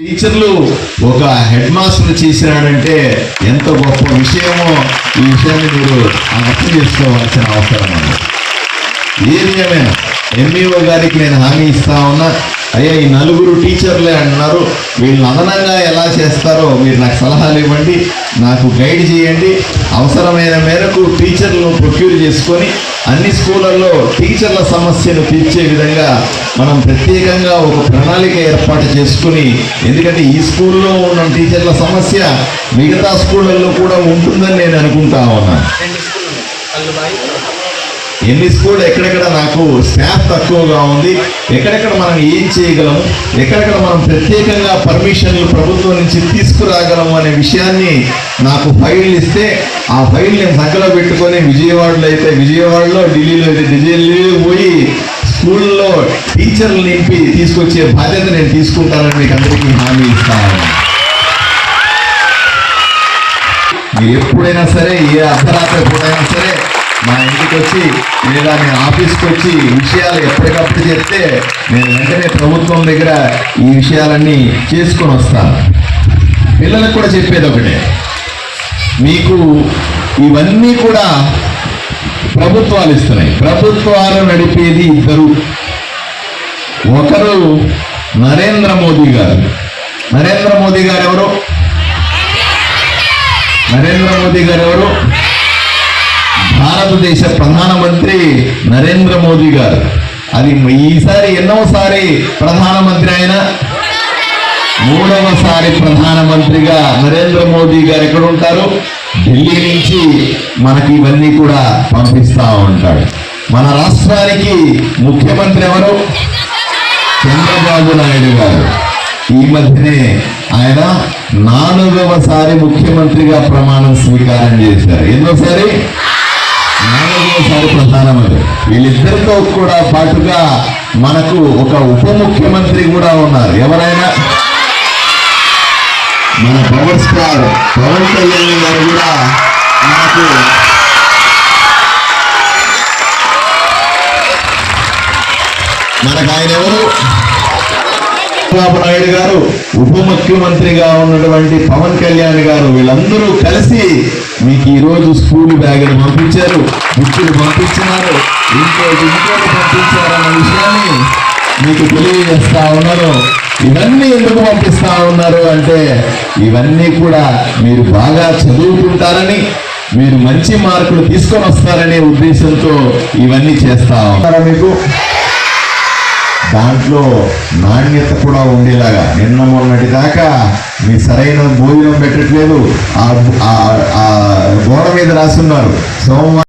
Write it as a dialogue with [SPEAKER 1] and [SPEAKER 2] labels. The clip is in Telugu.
[SPEAKER 1] టీచర్లు ఒక హెడ్ మాస్టర్ చేసినాడంటే ఎంత గొప్ప విషయమో ఈ విషయాన్ని మీరు అర్థం చేసుకోవాల్సిన అవసరం ఉంది. ఏ ఏమైనా ఎంఈఓ గారికి నేను హామీ ఇస్తా ఉన్నా అయ్యా ఈ నలుగురు టీచర్లే అంటున్నారు వీళ్ళని అదనంగా ఎలా చేస్తారో మీరు నాకు సలహాలు ఇవ్వండి నాకు గైడ్ చేయండి. అవసరమైన మేరకు టీచర్లను ప్రొక్యూర్ చేసుకొని అన్ని స్కూళ్ళల్లో టీచర్ల సమస్యను తీర్చే విధంగా మనం ప్రత్యేకంగా ఒక ప్రణాళిక ఏర్పాటు చేసుకుని ఎందుకంటే ఈ స్కూల్లో ఉన్న టీచర్ల సమస్య మిగతా స్కూళ్ళల్లో కూడా ఉంటుందని నేను అనుకుంటా ఉన్నాను. ఎన్ని స్కూల్ ఎక్కడెక్కడ నాకు స్టాఫ్ తక్కువగా ఉంది ఎక్కడెక్కడ మనం ఏం చేయగలము ఎక్కడెక్కడ మనం ప్రత్యేకంగా పర్మిషన్లు ప్రభుత్వం నుంచి తీసుకురాగలము అనే విషయాన్ని నాకు ఫైల్ ఇస్తే ఆ ఫైల్ నేను సంఖ్యలో పెట్టుకొని విజయవాడలో అయితే విజయవాడలో ఢిల్లీలో అయితే ఢిల్లీలో పోయి స్కూల్లో టీచర్లు నింపి తీసుకొచ్చే బాధ్యత నేను తీసుకుంటానని మీకు అందరికీ హామీ ఇస్తాను మీరు ఎప్పుడైనా సరే ఏ అర్ధరాత్రి ఎప్పుడైనా సరే మా ఇంటికి వచ్చి లేదా మీ ఆఫీస్కి వచ్చి విషయాలు ఎప్పటికప్పుడు చెప్తే నేను వెంటనే ప్రభుత్వం దగ్గర ఈ విషయాలన్నీ చేసుకొని వస్తాను పిల్లలకు కూడా చెప్పేది ఒకటే. మీకు ఇవన్నీ కూడా ప్రభుత్వాలు ఇస్తున్నాయి. ప్రభుత్వాలు నడిపేది ఇద్దరు. ఒకరు నరేంద్ర మోదీ గారు. నరేంద్ర మోదీ గారు ఎవరు నరేంద్ర మోదీ గారు ఎవరు భారతదేశ ప్రధానమంత్రి నరేంద్ర మోదీ గారు. అది ఈసారి ఎన్నోసారి ప్రధానమంత్రి ఆయన మూడవసారి ప్రధానమంత్రిగా నరేంద్ర మోదీ గారు ఎక్కడ ఉంటారు? ఢిల్లీ నుంచి మనకి ఇవన్నీ కూడా పంపిస్తా ఉంటాడు. మన రాష్ట్రానికి ముఖ్యమంత్రి ఎవరు? చంద్రబాబు నాయుడు గారు. ఈ మధ్యనే ఆయన నాలుగవసారి ముఖ్యమంత్రిగా ప్రమాణం స్వీకారం చేశారు. ఎన్నోసారి? నాలుగవసారి ప్రధానమంత్రి. వీళ్ళిద్దరితో కూడా పాటుగా మనకు ఒక ఉప ముఖ్యమంత్రి కూడా ఉన్నారు. ఎవరైనా? మన పవర్ స్టార్ పవన్ కళ్యాణ్ గారు కూడా మనకు మనకు ఆయన ఎవరు? చంద్రబాబు నాయుడు గారు ఉప ముఖ్యమంత్రిగా ఉన్నటువంటి పవన్ కళ్యాణ్ గారు వీళ్ళందరూ కలిసి మీకు ఈరోజు స్కూల్ బ్యాగులు పంపించారు బుక్కులు పంపించినారు ఇంకో ఇంకోటి పంపించారన్న విషయాన్ని మీకు తెలియజేస్తా ఉన్నారు. ఇవన్నీ ఎందుకు పంపిస్తా ఉన్నారు అంటే ఇవన్నీ కూడా మీరు బాగా చదువుకుంటారని మీరు మంచి మార్కులు తీసుకొని వస్తారనే ఉద్దేశంతో ఇవన్నీ చేస్తా ఉన్నారా. మీకు దాంట్లో నాణ్యత కూడా ఉండేలాగా. నిన్న మొన్నటి దాకా మీ సరైన భోజనం పెట్టట్లేదు. ఆ ఆ- గోడ మీద రాస్తున్నారు సోమవారం